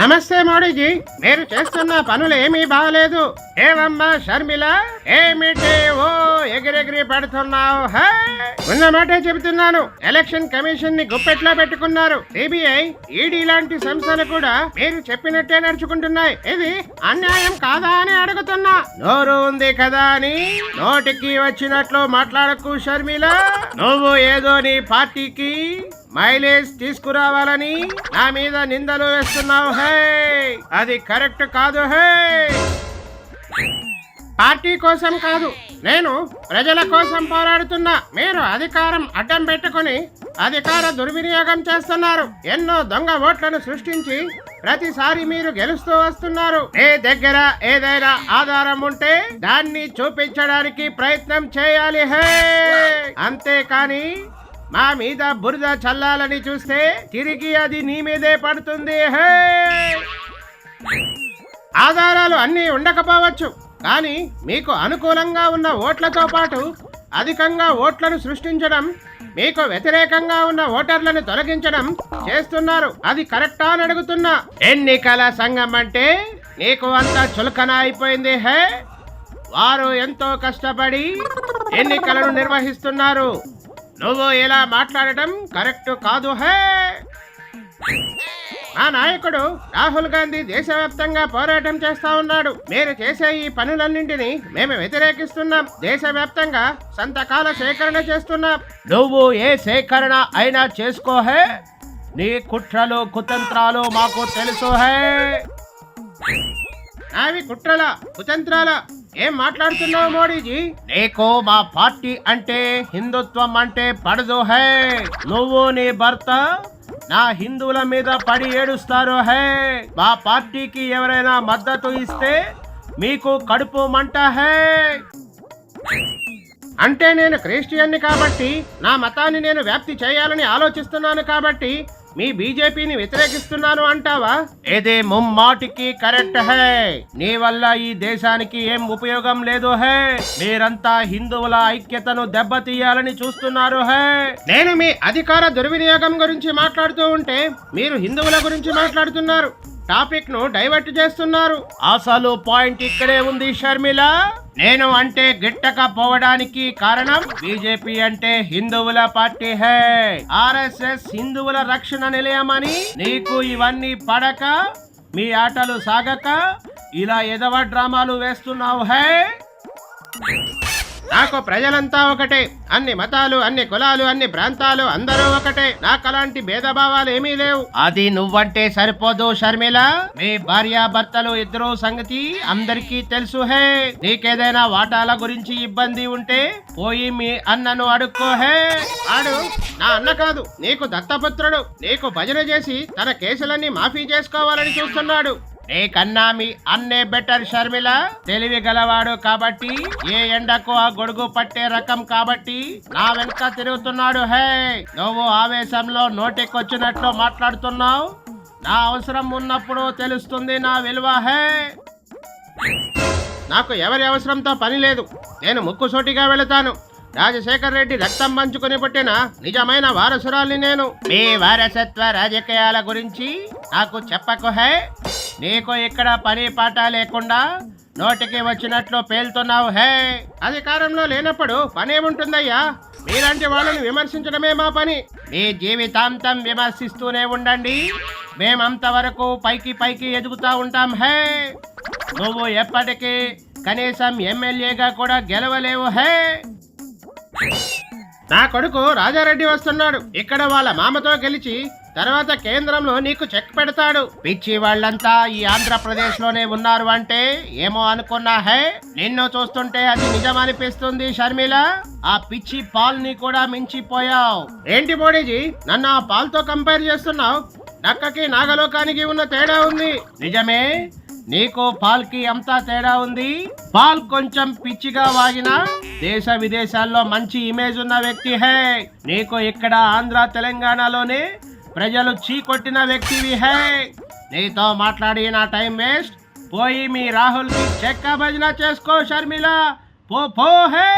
నమస్తే మోడీజీ మీరు చేస్తున్న పనులు ఏమీ బాగలేదు ఏమమ్మా షర్మిల ఏమిటి ఓ ఎగిరెగిరి పడుతున్నావు? ఉన్న మాటే చెబుతున్నాను. ఎలక్షన్ కమిషన్ని గుప్పెట్లో పెట్టుకున్నారు. సిబిఐ ఈడీ లాంటి సంస్థలు కూడా మీరు చెప్పినట్టే నడుచుకుంటున్నాయి. ఇది అన్యాయం కాదా అని అడుగుతున్నా. నోరు ఉంది కదా అని నోటికి వచ్చినట్లు మాట్లాడకు షర్మిల. నువ్వు ఏదో నీ పార్టీకి మైలేజ్ తీసుకురావాలని నా మీద నిందలు వేస్తున్నావు హే అది కరెక్ట్ కాదు హే పార్టీ కోసం కాదు నేను ప్రజల కోసం పోరాడుతున్నా మీరు అధికారం అడ్డం పెట్టుకుని అధికార దుర్వినియోగం చేస్తున్నారు. ఎన్నో దొంగ ఓట్లను సృష్టించి ప్రతిసారి మీరు గెలుస్తూ వస్తున్నారు. ఏ దగ్గర ఏదైనా ఆధారం ఉంటే దాన్ని చూపించడానికి ప్రయత్నం చేయాలి హే అంతేకాని మా మీద బురద చల్లాలని చూస్తే తిరిగి అది నీ మీదే పడుతుంది హే! ఆధారాలు అన్నీ ఉండకపోవచ్చు కానీ మీకు అనుకూలంగా ఉన్న ఓట్లతో పాటు అధికంగా ఓట్లను సృష్టించడం మీకు వ్యతిరేకంగా ఉన్న ఓటర్లను తొలగించడం చేస్తున్నారు. అది కరెక్టా అని అడుగుతున్నా. ఎన్నికల సంఘం అంటే నీకు అంత చులకన అయిపోయింది హే! వారు ఎంతో కష్టపడి ఎన్నికలను నిర్వహిస్తున్నారు. నువ్వు ఇలా మాట్లాడటం కరెక్ట్ కాదు హే! ఆ నాయకుడు రాహుల్ గాంధీ దేశవ్యాప్తంగా పోరాటం చేస్తా ఉన్నాడు. మీరు చేసే ఈ పనులన్నింటినీ మేము వ్యతిరేకిస్తున్నాం. దేశవ్యాప్తంగా సంతకాల సేకరణ చేస్తున్నాం. నువ్వు ఏ సేకరణ అయినా చేసుకోహే నీ కుట్రలు కుతంత్రాలు మాకు తెలుసు హే! నావి కుట్రల కుతంత్రాల? ఏం మాట్లాడుతున్నావు మోడీజీ? నీకు మా పార్టీ అంటే హిందుత్వం అంటే పడదు హే. నువ్వు నీ భర్త నా హిందువుల మీద పడి ఏడుస్తారు హే. మా పార్టీకి ఎవరైనా మద్దతు ఇస్తే మీకు కడుపు మంట హే. అంటే నేను క్రిస్టియన్ని కాబట్టి నా మతాన్ని నేను వ్యాప్తి చేయాలని ఆలోచిస్తున్నాను కాబట్టి మీ బీజేపీని వ్యతిరేకిస్తున్నాను అంటావా? ఇది ముమ్మాటికి కరెక్ట్ హే. నీ వల్ల ఈ దేశానికి ఏం ఉపయోగం లేదు హే. మీరంతా హిందువుల ఐక్యతను దెబ్బతీయాలని చూస్తున్నారు హే. నేను మీ అధికార దుర్వినియోగం గురించి మాట్లాడుతూ ఉంటే మీరు హిందువుల గురించి మాట్లాడుతున్నారు. టాపిక్ను డైవర్ట్ చేస్తున్నారు. అసలు పాయింట్ ఇక్కడే ఉంది షర్మిల. నేను అంటే గిట్టకపోవడానికి కారణం బీజేపీ అంటే హిందువుల పార్టీ హే. ఆర్ఎస్ఎస్ హిందువుల రక్షణ నిలయమని నీకు ఇవన్నీ పడక మీ ఆటలు సాగక ఇలా ఎదవ డ్రామాలు వేస్తున్నావు హే. నాకు ప్రజలంతా ఒకటే. అన్ని మతాలు అన్ని కులాలు అన్ని ప్రాంతాలు అందరూ ఒకటే. నాకు అలాంటి భేదభావాలు ఏమీ లేవు. అది నువ్వంటే సరిపోదు షర్మిల. మీ భార్యాభర్తలు ఇద్దరు సంగతి అందరికీ తెలుసు హే. నీకేదైనా వాటాల గురించి ఇబ్బంది ఉంటే పోయి మీ అన్నను అడుక్కో హే. ఆడు నా అన్న కాదు. నీకు దత్తపుత్రుడు. నీకు భజన చేసి తన కేసులన్నీ మాఫీ చేసుకోవాలని చూస్తున్నాడు. నీకన్నా మీ అన్నే బెటర్ షర్మిల? తెలివి గలవాడు కాబట్టి ఏ ఎండకు ఆ గొడుగు పట్టే రకం కాబట్టి నా వెనుక తిరుగుతున్నాడు హే! నువ్వు ఆవేశంలో నోటికొచ్చినట్లు మాట్లాడుతున్నావు? నా అవసరం ఉన్నప్పుడు తెలుస్తుంది నా విలువ హే! నాకు ఎవరి అవసరంతో పని లేదు. నేను ముక్కుసోటిగా వెళతాను. రాజశేఖర్ రెడ్డి రక్తం పంచుకుని పుట్టిన నిజమైన వారసురాల్ని నేను. మీ వారసత్వ రాజకీయాల గురించి నాకు చెప్పకు హే! నీకు ఇక్కడ పని పాట లేకుండా నోటికి వచ్చినట్లు పేలుతున్నావు హే! అధికారంలో లేనప్పుడు పనేముంటుందయ్యా మీలాంటి వాళ్ళని విమర్శించడమే మా పని. మీ జీవితాంతం విమర్శిస్తూనే ఉండండి. మేమంతవరకు పైకి పైకి ఎదుగుతా ఉంటాం హే! నువ్వు ఎప్పటికీ కనీసం ఎమ్మెల్యేగా కూడా గెలవలేవు హే! నా కొడుకు రాజారెడ్డి వస్తున్నాడు. ఇక్కడ వాళ్ళ మామతో గెలిచి తర్వాత కేంద్రంలో నీకు చెక్ పెడతాడు. పిచ్చి వాళ్ళంతా ఈ ఆంధ్రప్రదేశ్లోనే ఉన్నారు అంటే ఏమో అనుకున్నా హే? నిన్ను చూస్తుంటే అది నిజం అనిపిస్తుంది షర్మిల. ఆ పిచ్చి పాల్ని కూడా మించిపోయావు. ఏంటి మోడీజీ? నన్ను ఆ పాల్తో కంపేర్ చేస్తున్నావు? నక్కకి నాగలోకానికి ఉన్న తేడా ఉంది. నిజమే? నీకు పాల్కి అంతా తేడా ఉంది. పాల్ కొంచెం పిచ్చిగా వాగినా దేశ విదేశాల్లో మంచి ఇమేజ్ ఉన్న వ్యక్తి హే. నీకు ఇక్కడ ఆంధ్ర తెలంగాణలోనే ప్రజలు చీకొట్టిన వ్యక్తివి హే. నీతో మాట్లాడి నా టైం వేస్ట్. పోయి మీ రాహుల్కి చెక్క భజన చేసుకో షర్మిల. పో పో హే.